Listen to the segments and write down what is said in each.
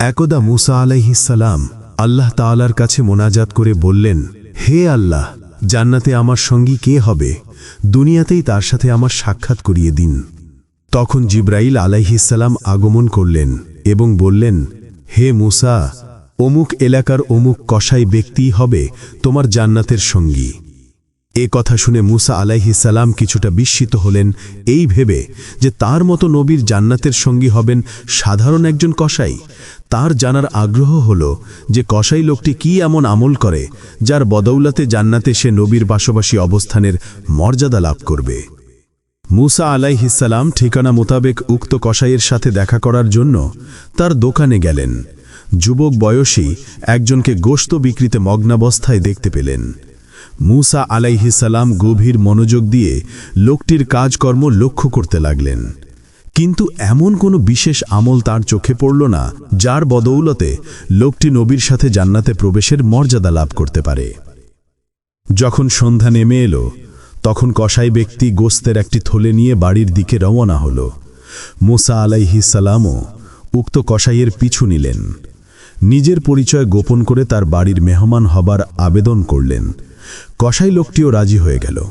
একদা মুসা আলাইহিসালাম আল্লাহ তাআলার কাছে মোনাজাত করে বললেন, হে আল্লাহ, জান্নাতে আমার সঙ্গী কে হবে? দুনিয়াতেই তার সাথে আমার সাক্ষাৎ করিয়ে দিন। তখন জিব্রাইল আলাইহিসাল্লাম আগমন করলেন এবং বললেন, হে মুসা, অমুক এলাকার অমুক কসাই ব্যক্তিই হবে তোমার জান্নাতের সঙ্গী। এ কথা শুনে মুসা আলাইহিসাল্লাম কিছুটা বিস্মিত হলেন, এই ভেবে যে তার মতো নবীর জান্নাতের সঙ্গী হবেন সাধারণ একজন কসাই। তার জানার আগ্রহ হল যে কসাই লোকটি কি এমন আমল করে, যার বদৌলতে জান্নাতে সে নবীর বাসবাসী অবস্থানের মর্যাদা লাভ করবে। মুসা আলাইহিসাল্লাম ঠিকানা মোতাবেক উক্ত কসাইয়ের সাথে দেখা করার জন্য তার দোকানে গেলেন। যুবক বয়সী একজনকে গোস্ত বিক্রিতে মগ্নাবস্থায় দেখতে পেলেন। মুসা আলাইহিসাল্লাম গভীর মনোযোগ দিয়ে লোকটির কাজকর্ম লক্ষ্য করতে লাগলেন। কিন্তু এমন কোনো বিশেষ আমল তার চোখে পড়ল না, যার বদৌলতে লোকটি নবীর সাথে জান্নাতে প্রবেশের মর্যাদা লাভ করতে পারে। যখন সন্ধ্যা নেমে এলো, তখন কসাই ব্যক্তি গোস্তের একটি থলে নিয়ে বাড়ির দিকে রওনা হল। মুসা আলাইহিসালামও উক্ত কসাইয়ের পিছু নিলেন। নিজের পরিচয় গোপন করে তার বাড়ির মেহমান হবার আবেদন করলেন। কসাই লোকটিও রাজি হয়ে গেল।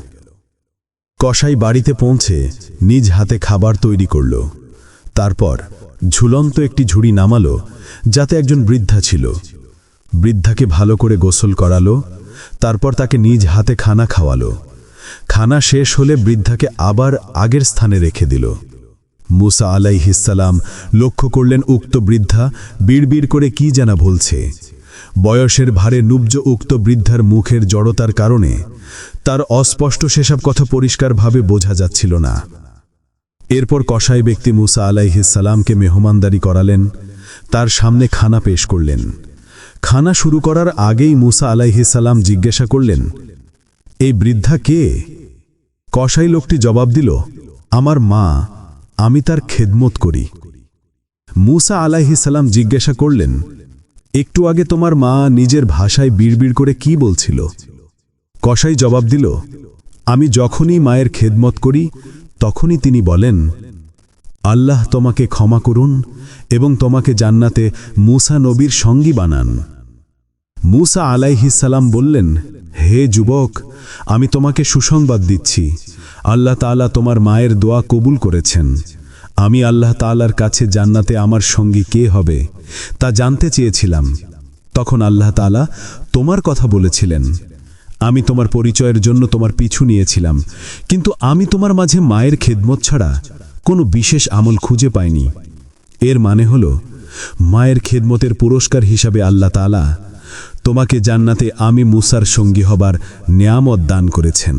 কসাই বাড়িতে পৌঁছে নিজ হাতে খাবার তৈরি করল। তারপর ঝুলন্ত একটি ঝুড়ি নামালো, যাতে একজন বৃদ্ধা ছিল। বৃদ্ধাকে ভালো করে গোসল করালো, তারপর তাকে নিজ হাতে খানা খাওয়ালো। খানা শেষ হলে বৃদ্ধাকে আবার আগের স্থানে রেখে দিল। মুসা আলাইহিসালাম লক্ষ্য করলেন উক্ত বৃদ্ধা বিড়বিড় করে কি জানা বলছে। বয়সের ভারে নুব্জ উক্ত বৃদ্ধার মুখের জড়তার কারণে তার অস্পষ্ট সেসব কথা পরিষ্কারভাবে বোঝা যাচ্ছিল না। এরপর কসাই ব্যক্তি মুসা আলাইহিসালামকে মেহমানদারি করালেন, তার সামনে খানা পেশ করলেন। খানা শুরু করার আগেই মুসা আলাইহিসাল্লাম জিজ্ঞাসা করলেন, এই বৃদ্ধা কে? কসাই লোকটি জবাব দিল, আমার মা, আমি তার খেদমত করি। মুসা আলাইহিসাল্লাম জিজ্ঞাসা করলেন একটু আগে তোমার মা নিজের ভাষায় বিড়বিড় করে কি বলছিল? কসাই জবাব দিল, আমি যখনই মায়ের খেদমত করি, তখনই তিনি বলেন, আল্লাহ তোমাকে ক্ষমা করুন এবং তোমাকে জান্নাতে মুসা নবীর সঙ্গী বানান। মুসা আলাইহিসাল্লাম বললেন, হে যুবক, আমি তোমাকে সুসংবাদ দিচ্ছি। আল্লাহ তাআলা তোমার মায়ের দোয়া কবুল করেছেন। আমি আল্লাহ তাআলার কাছে জান্নাতে আমার সঙ্গী কে হবে? তা জানতে চেয়েছিলাম। তখন আল্লাহ তাআলা তোমার কথা বলেছিলেন, আমি তোমার পরিচয়ের জন্য তোমার পিছু নিয়েছিলাম, কিন্তু আমি তোমার মাঝে মায়ের খেদমত ছাড়া কোনো বিশেষ আমল খুঁজে পাইনি। এর মানে হল, মায়ের খেদমতের পুরস্কার হিসাবে আল্লাহ তাআলা তোমাকে জান্নাতে আমি মুসার সঙ্গী হবার নিয়ামত দান করেছেন।